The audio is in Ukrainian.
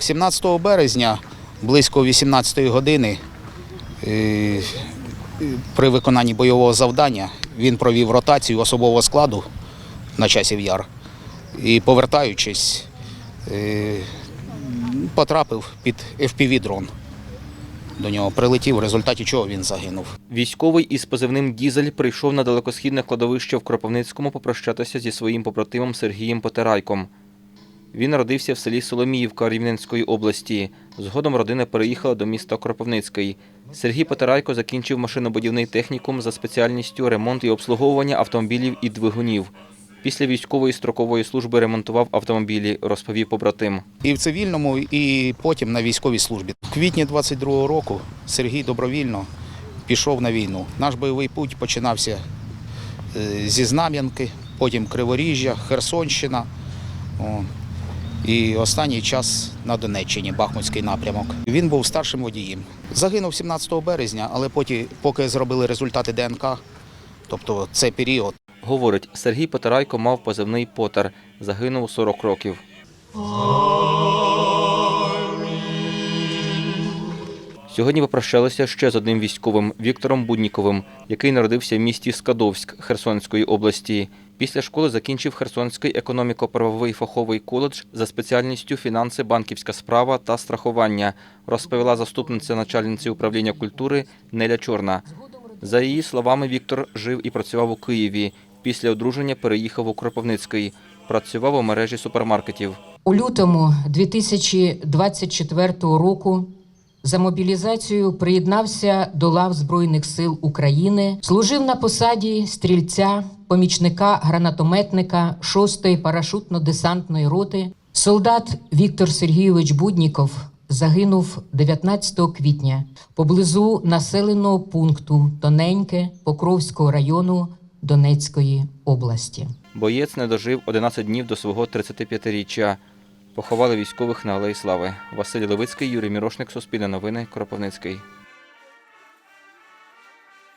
17 березня близько 18 години е, при виконанні бойового завдання він провів ротацію особового складу на часів яр і, повертаючись, е, потрапив під FPV-дрон. До нього прилетів, в результаті чого він загинув. Військовий із позивним Дізель прийшов на далекосхідне кладовище в Кропивницькому попрощатися зі своїм побратимом Сергієм Потирайком. Він народився в селі Соломіївка Рівненської області. Згодом родина переїхала до міста Кропивницький. Сергій Потирайко закінчив машинобудівний технікум за спеціальністю ремонт і обслуговування автомобілів і двигунів. Після військової строкової служби ремонтував автомобілі, розповів побратим. І в цивільному, і потім на військовій службі. В квітні 22-го року Сергій добровільно пішов на війну. Наш бойовий путь починався е, зі Знам'янки, потім Криворіжжя, Херсонщина. І останній час на Донеччині, Бахмутський напрямок. Він був старшим водієм. Загинув 17 березня, але потім, поки зробили результати ДНК, тобто це період, Говорить, Сергій Потирайко мав позивний Потер. Загинув у 40 років. Сьогодні попрощалися ще з одним військовим Віктором Будніковим, який народився в місті Скадовськ Херсонської області. Після школи закінчив Херсонський економіко-правовий фаховий коледж за спеціальністю фінанси, банківська справа та страхування, розповіла заступниця начальниці управління культури Неля Чорна. За її словами, Віктор жив і працював у Києві. Після одруження переїхав у Кропивницький. Працював у мережі супермаркетів. У лютому 2024 року за мобілізацією приєднався до лав Збройних сил України, служив на посаді стрільця, помічника гранатометника 6-ї парашутно-десантної роти. Солдат Віктор Сергійович Будніков загинув 19 квітня поблизу населеного пункту Тоненьке Покровського району Донецької області. Боєць не дожив 11 днів до свого 35-річчя. Поховали військових на Алеї Слави. Василь Левицький, Юрій Мірошник, Суспільне новини, Кропивницький.